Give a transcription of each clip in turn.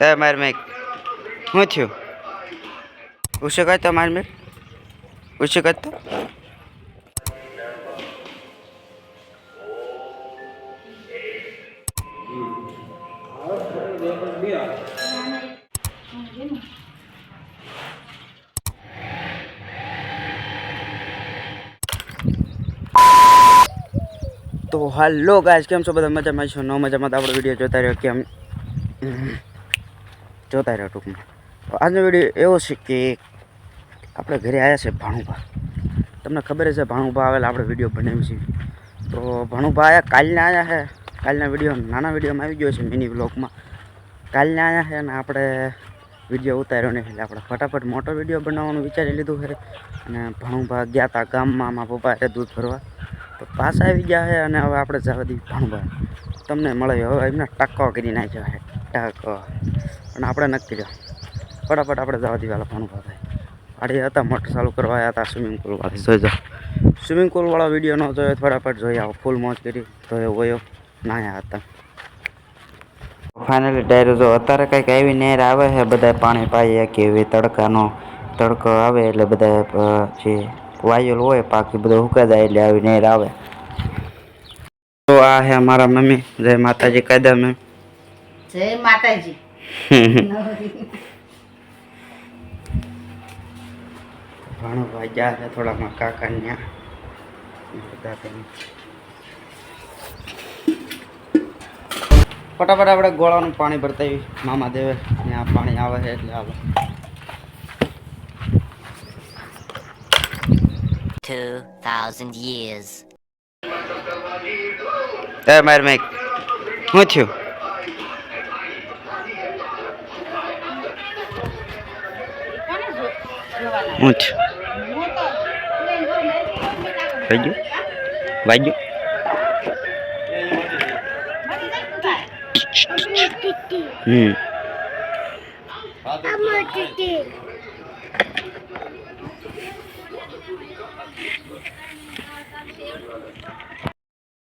એ માર મેક શું થયું? ઉશે કહેતો માર મેક ઉશે કહેતો તો. હાલો ગાઈસ કેમ છો બધા? મજામાં છો? ન મજામાં તો આપણો વીડિયો જોતા રહ્યો. કેમ? હમ, જોતા રહ્યો ટૂંકમાં. તો આજનો વીડિયો એવો છે કે આપણે ઘરે આવ્યા છે ભાણુભા. તમને ખબર છે ભાણુભા આવેલા આપણે વીડિયો બનાવ્યું છે. તો ભાણુભા આવ્યા કાલના આવ્યા છે કાલના વીડિયો નાના વિડીયોમાં આવી ગયો છે મિની બ્લોગમાં કાલના આવ્યા છે અને આપણે વીડિયો ઉતાર્યો નહીં એટલે આપણે ફટાફટ મોટો વીડિયો બનાવવાનું વિચારી લીધું છે. અને ભાણુભા ગયા હતા ગામમાં, મારા પપ્પા હારે દૂધ ભરવા. તો પાછા આવી ગયા છે અને હવે આપણે જવા દઈએ ભાણુભા. તમને મળે, હવે એમને ટક્કો કરી નાખ્યો છે ટક્કો અને આપણે નથી કર્યો ફટાફટ આપણે જવા દઈએ ફોન ભાઈ આડે હતા મોટર ચાલુ કરવા આવ્યા હતા સ્વિમિંગ પુલ વાળા. જોઈ જાઓ સ્વિમિંગ પુલ વાળા વીડિયો ન જોયો ફટાફટ જોઈ આવો. ફૂલ મોજ કરી તો એ વયો નાયા હતા. ફાઇનલી ટાયર જો અત્યારે કંઈક એવી નેર આવે છે બધા પાણી પાઈએ કે એવી તડકાનો તડકો આવે એટલે બધા જે વાયલ હોય પાકી બધું હુકા જાય એટલે આવી નેર આવે. તો આ હે મારા મમ્મી જય માતાજી કાયદા મેમ જય માતાજી. ઘણું ભાઈ ગયા છે થોડામાં કાકા ન્યા બધા ફટાફટ આપણે ગોળાનું પાણી ભરતા મામા દેવે. ત્યાં પાણી આવે છે એટલે આવે 2,000 years. એ માર મેક શું થયું? વાગ્યું? વાગ્યું? હમ.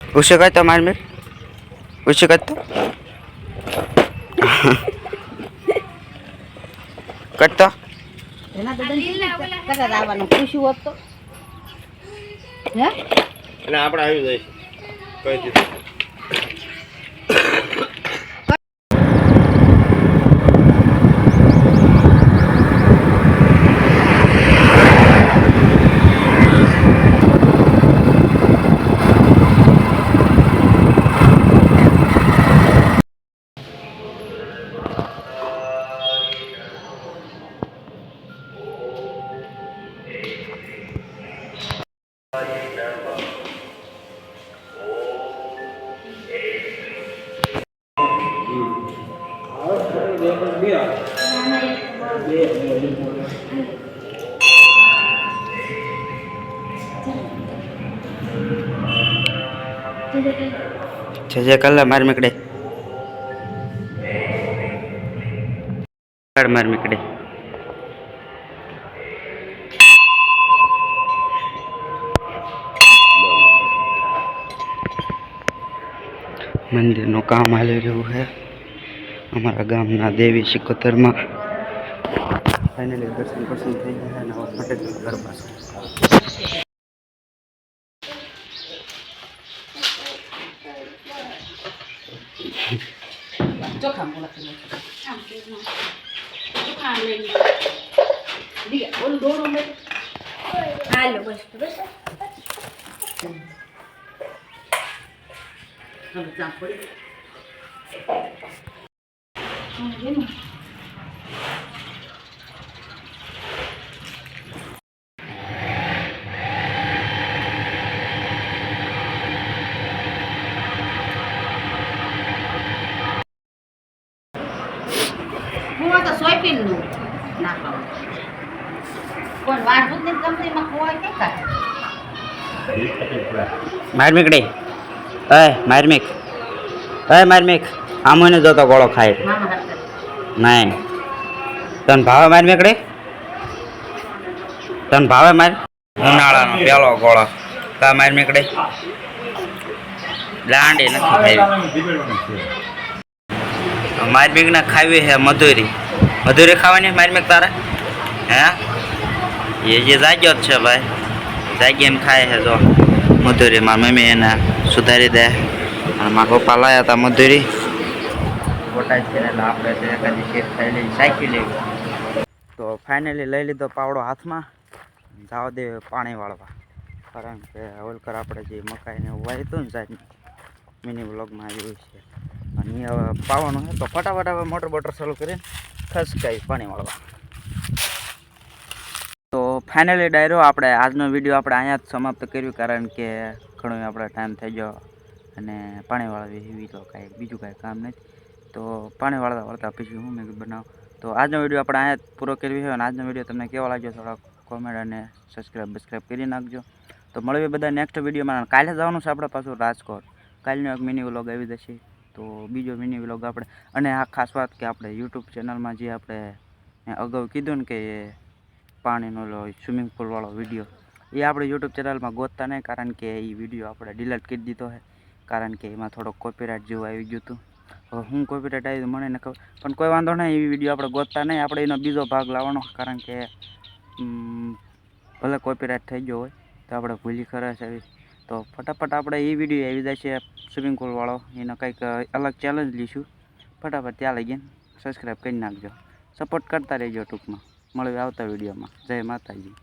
ઉશે કહેતો માર મેક ઉશે કહેતો કરતો એના દાદા કદાચ આવવાનું પૂછ્યું હોત તો. હે? અને આપણે આવી જઈશું. કહી દીધું. છે જે, કલ્લા, માર મીકડે. માર મીકડે. મંદિરનું કામ હાલી રહ્યું છે. અમારા ગામના દેવી સિકોતરમાં ફાઇનલી દર્શન પર્શન થઈ ગયા છે અને હવે ફટેક ગરબા છે ચોખા મોડા ચોખા લઈ દીયા ઓલું દોડું લઈ હાલો બસ બસ હવે ચા પડી હું તો સોયબીનનું નાખવાનું વાર દૂધની કંપનીમાં ખોવાય કે કાઢે માર્મિકડી એ માર્મિક એ માર્મિક આમ ને જોતો ગોળો ખાય. નહીં. તને ભાવે માર્મિકડી તને ભાવે માર? ઉનાળાનો પેલો ગોળો. કા માર્મિકડી દાંડી નથી ખાવી મારી ના ખાવી છે મધુરી. મધુરી ખાવાની મારી બેગ તારે? હે? એ જે જાગ્યો જ છે ભાઈ. જાગી એમ ખાય છે જો. મધુરી, મારી મમ્મી એને સુધારી દે. અને મારા પપ્પા લાયા હતા મધુરી. બોટાદ છે આપણે લેવી તો ફાઇનલી લઈ લીધો પાવડો હાથમાં. જાવ દે પાણી વાળવા. કારણ કે હોલકર આપણે જે મકાઈને વાવ્યું હતું ને સાહેબ, મિની બ્લોગમાં આવ્યું છે. અને હવે પાવાનું છે તો ફટાફટ હવે મોટર બોટર ચાલુ કરીને ખસકાઈ પાણી વાળવા. તો ફાઇનલી ડાયરો આપણે આજનો વીડિયો આપણે અહીંયા જ સમાપ્ત કર્યું, કારણ કે ઘણો આપણે ટાઈમ થઈ ગયો અને પાણી વાળવી એવી તો કાંઈ બીજું કાંઈ કામ નથી. તો પાણી વાળતા વાળતા પછી હું મેં બનાવું. તો આજનો વીડિયો આપણે અહીંયા પૂરો કરવી હોય અને આજનો વીડિયો તમને કેવો લાગ્યો થોડોક કોમેન્ટ અને સબસ્ક્રાઈબ બસ્ક્રાઈબ કરી નાખજો. તો મળીએ બધા નેક્સ્ટ વિડીયોમાં કાલે જવાનું છે આપણે પાછું રાજકોટ. કાલનો એક મિની વ્લોગ આવી જશે. તો બીજો મિની વ્લોગ આપણે, અને આ ખાસ વાત કે આપણે યુટ્યુબ ચેનલમાં જે આપણે અગાઉ કીધું ને કે પાણીનો સ્વિમિંગ પુલવાળો વીડિયો એ આપણે યુટ્યુબ ચેનલમાં ગોતતા નહીં કારણ કે એ વીડિયો આપણે ડિલીટ કરી દીધો છે. કારણ કે એમાં થોડોક કોપીરાઇટ જેવું આવી ગયું હતું. હવે હું કોપીરાઇટ આવી મને ન ખબર, પણ કોઈ વાંધો નહીં એ વીડિયો આપણે ગોતતા નહીં. આપણે એનો બીજો ભાગ લાવવાનો કારણ કે ભલે કોપીરાઇટ થઈ ગયો હોય, તો આપણે ભૂલી ખરા આવી તો ફટાફટ આપણે એ વીડિયો આવી જશે સ્વિમિંગ પુલવાળો એનો કંઈક અલગ ચેલેન્જ લઈશું. ફટાફટ ત્યાં લગીને સબસ્ક્રાઈબ કરી નાખજો. સપોર્ટ કરતા રહેજો ટૂંકમાં. મળ્યું આવતા વિડીયોમાં જય માતાજી.